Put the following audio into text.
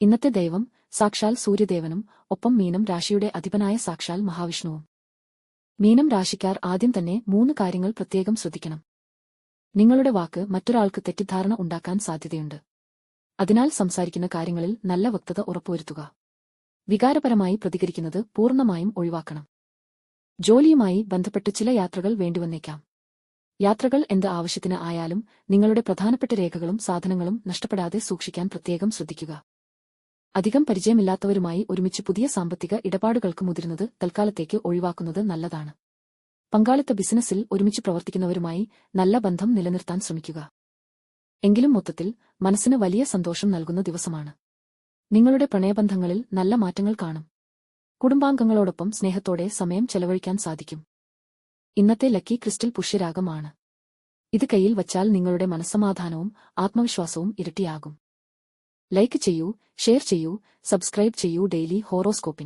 ഇന്നത്തെ ദൈവം സാക്ഷാൽ സൂര്യദേവനും ഒപ്പം മീനം രാശിയുടെ അധിപനായ സാക്ഷാൽ മഹാവിഷ്ണുവും. മീനം രാശിക്കാർ ആദ്യം തന്നെ മൂന്ന് കാര്യങ്ങൾ പ്രത്യേകം ശ്രദ്ധിക്കണം. നിങ്ങളുടെ വാക്ക് മറ്റൊരാൾക്ക് തെറ്റിദ്ധാരണ ഉണ്ടാക്കാൻ സാധ്യതയുണ്ട്. അതിനാൽ സംസാരിക്കുന്ന കാര്യങ്ങളിൽ നല്ല വ്യക്തത ഉറപ്പുവരുത്തുക. വികാരപരമായി പ്രതികരിക്കുന്നത് പൂർണമായും ഒഴിവാക്കണം. ജോലിയുമായി ബന്ധപ്പെട്ട് ചില യാത്രകൾ വേണ്ടിവന്നേക്കാം. യാത്രകൾ എന്ത് ആവശ്യത്തിന് ആയാലും നിങ്ങളുടെ പ്രധാനപ്പെട്ട രേഖകളും സാധനങ്ങളും നഷ്ടപ്പെടാതെ സൂക്ഷിക്കാൻ പ്രത്യേകം ശ്രദ്ധിക്കുക. അധികം പരിചയമില്ലാത്തവരുമായി ഒരുമിച്ച് പുതിയ സാമ്പത്തിക ഇടപാടുകൾക്ക് മുതിരുന്നത് തൽക്കാലത്തേക്ക് ഒഴിവാക്കുന്നത് നല്ലതാണ്. പങ്കാളിത്ത ബിസിനസ്സിൽ ഒരുമിച്ച് പ്രവർത്തിക്കുന്നവരുമായി നല്ല ബന്ധം നിലനിർത്താൻ ശ്രമിക്കുക. എങ്കിലും മൊത്തത്തിൽ മനസ്സിന് വലിയ സന്തോഷം നൽകുന്ന ദിവസമാണ്. നിങ്ങളുടെ പ്രണയബന്ധങ്ങളിൽ നല്ല മാറ്റങ്ങൾ കാണും. കുടുംബാംഗങ്ങളോടൊപ്പം സ്നേഹത്തോടെ സമയം ചെലവഴിക്കാൻ സാധിക്കും. ഇന്നത്തെ ലക്കി ക്രിസ്റ്റൽ പുഷ്യരാഗമാണ് ഇത് കയ്യിൽ വച്ചാൽ നിങ്ങളുടെ മനസ്സമാധാനവും ആത്മവിശ്വാസവും ഇരട്ടിയാകും. ലൈക്ക് ചെയ്യൂ ഷെയർ ചെയ്യൂ സബ്സ്ക്രൈബ് ചെയ്യൂ ഡെയിലി ഹോറോസ്കോപ്പിന്.